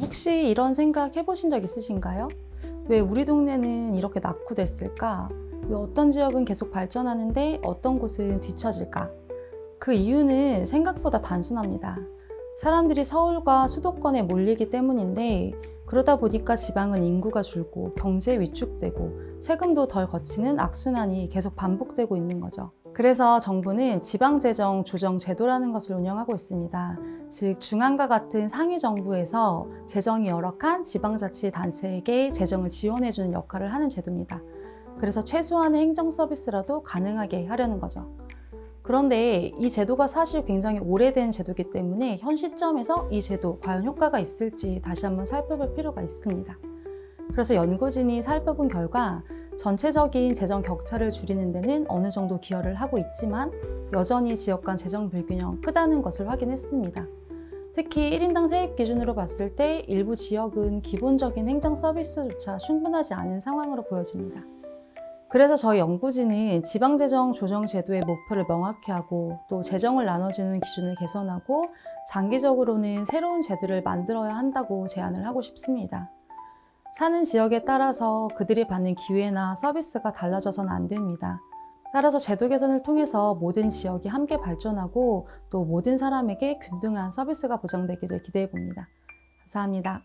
혹시 이런 생각 해보신 적 있으신가요? 왜 우리 동네는 이렇게 낙후됐을까? 왜 어떤 지역은 계속 발전하는데 어떤 곳은 뒤처질까? 그 이유는 생각보다 단순합니다. 사람들이 서울과 수도권에 몰리기 때문인데 그러다 보니까 지방은 인구가 줄고 경제 위축되고 세금도 덜 거치는 악순환이 계속 반복되고 있는 거죠. 그래서 정부는 지방재정 조정 제도라는 것을 운영하고 있습니다. 즉 중앙과 같은 상위 정부에서 재정이 열악한 지방자치단체에게 재정을 지원해주는 역할을 하는 제도입니다. 그래서 최소한의 행정 서비스라도 가능하게 하려는 거죠. 그런데 이 제도가 사실 굉장히 오래된 제도이기 때문에 현 시점에서 이 제도 과연 효과가 있을지 다시 한번 살펴볼 필요가 있습니다. 그래서 연구진이 살펴본 결과 전체적인 재정 격차를 줄이는 데는 어느 정도 기여를 하고 있지만 여전히 지역 간 재정 불균형 크다는 것을 확인했습니다. 특히 1인당 세입 기준으로 봤을 때 일부 지역은 기본적인 행정 서비스조차 충분하지 않은 상황으로 보여집니다. 그래서 저희 연구진은 지방재정 조정 제도의 목표를 명확히 하고 또 재정을 나눠주는 기준을 개선하고 장기적으로는 새로운 제도를 만들어야 한다고 제안을 하고 싶습니다. 사는 지역에 따라서 그들이 받는 기회나 서비스가 달라져서는 안 됩니다. 따라서 제도 개선을 통해서 모든 지역이 함께 발전하고 또 모든 사람에게 균등한 서비스가 보장되기를 기대해 봅니다. 감사합니다.